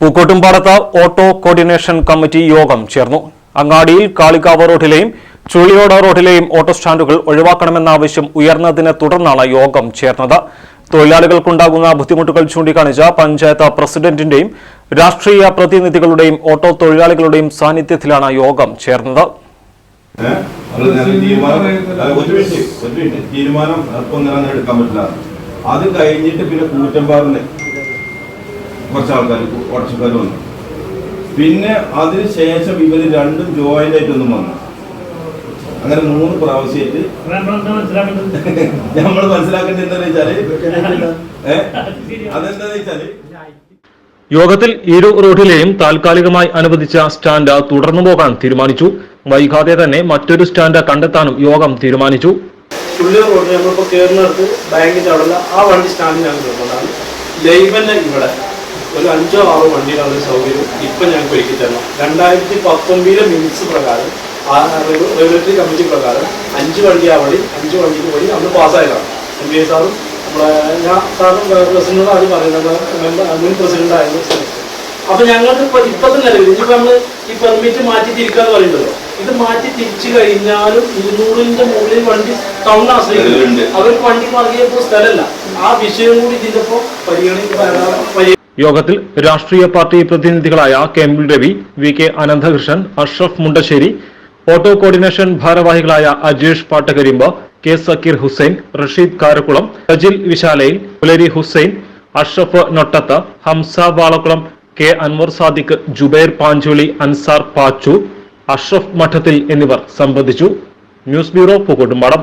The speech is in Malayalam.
പൂക്കോട്ടുംപാടത്ത് ഓട്ടോ കോർഡിനേഷൻ കമ്മിറ്റി യോഗം ചേർന്നു. അങ്ങാടിയിൽ കാളികാവ് റോഡിലെയും ചുള്ളിയോട് റോഡിലെയും ഓട്ടോ സ്റ്റാൻഡുകൾ ഒഴിവാക്കണമെന്ന ആവശ്യം ഉയർന്നതിനെ തുടർന്നാണ് യോഗം ചേർന്നത്. തൊഴിലാളികൾക്കുണ്ടാകുന്ന ബുദ്ധിമുട്ടുകൾ ചൂണ്ടിക്കാണിച്ച പഞ്ചായത്ത് പ്രസിഡന്റിന്റെയും രാഷ്ട്രീയ പ്രതിനിധികളുടെയും ഓട്ടോ തൊഴിലാളികളുടെയും സാന്നിധ്യത്തിലാണ് യോഗം ചേർന്നത്. അത് കഴിഞ്ഞിട്ട് പിന്നെ കൂറ്റമ്പാറിന് കുറച്ച് ആൾക്കാർ ഓട്ടർഷക്കാർ വന്നു. പിന്നെ അതിന് ശേഷം ഇവർ രണ്ടും ജോയിന്റ് ആയിട്ടൊന്നും വന്നു. അങ്ങനെ മൂന്ന് പ്രാവശ്യമായിട്ട് നമ്മൾ മനസ്സിലാക്കേണ്ടത് എന്താണെന്ന് വെച്ചാൽ അതെന്താണെന്ന് വെച്ചാൽ വെച്ചാൽ യോഗത്തിൽ ഇരു റോഡിലെയും താൽക്കാലികമായി അനുവദിച്ച സ്റ്റാൻഡ് തുടർന്നു പോകാൻ തീരുമാനിച്ചു. വൈകാതെ തന്നെ മറ്റൊരു സ്റ്റാൻഡ് കണ്ടെത്താനും യോഗം തീരുമാനിച്ചു. ചുള്ളി റോഡ് നമ്മളിപ്പോൾ കയറുന്നിടത്ത് ബാങ്കിന്റെ അവിടെ ആ വണ്ടി സ്റ്റാൻഡിലാണ് ലൈവന്നെ ഇവിടെ ഒരു അഞ്ചോ ആറോ വണ്ടികളുടെ സൗകര്യം ഇപ്പം ഞങ്ങൾക്ക് ഒരുക്കി തരണം. രണ്ടായിരത്തി പത്തൊമ്പതിലെ മിനിറ്റ്സ് പ്രകാരം ആ റെഗുലേറ്ററി കമ്മിറ്റി പ്രകാരം അഞ്ച് വണ്ടി ആ വഴി അഞ്ച് വണ്ടിക്ക് വഴി അന്ന് പാസ്സായതാണ് എം പി എ സാറും നമ്മളെ ഞാൻ സാറും പ്രസിഡന്റും ആദ്യം പറയുന്നത് മുൻ പ്രസിഡന്റ് ആയിരുന്നു അപ്പൊ ഞങ്ങൾക്ക് ഇപ്പൊ ഇപ്പത്തെ നിലവിൽ ഇനിയിപ്പോ നമ്മൾ ഈ പെർമിറ്റ് മാറ്റി തിരിക്കാന്ന് പറയുന്നുണ്ടല്ലോ. ഇത് മാറ്റി തിരിച്ചു കഴിഞ്ഞാലും ഇരുന്നൂറിന്റെ മുകളിൽ വണ്ടി ടൗൺ. ആശ്രയിക്കുന്നുണ്ട് അവർക്ക് വണ്ടി മാർഗിയപ്പോ സ്ഥലമല്ല. ആ വിഷയം കൂടി ഇതിന്റെ ഇപ്പോ പരിഗണിക്കുക യോഗത്തിൽ രാഷ്ട്രീയ party പ്രതിനിധികളായ K M Ravi V K Ananthakrishnan Ashraf Mundassery auto coordination ഭാരവാഹികളായ അജേഷ് പാട്ടകരിമ്പ് കെ സക്കീർ ഹുസൈൻ റഷീദ് കാരക്കുളം സജിൽ വിശാലയിൽ പുലരി ഹുസൈൻ അഷ്റഫ് നൊട്ടത്ത് ഹംസ വാളക്കുളം കെ അൻവർ സാദിഖ് ജുബൈർ പാഞ്ചോളി അൻസാർ പാച്ചു അഷ്റഫ് മഠത്തിൽ എന്നിവർ സംബന്ധിച്ചു. News bureau Pookkottumpadam.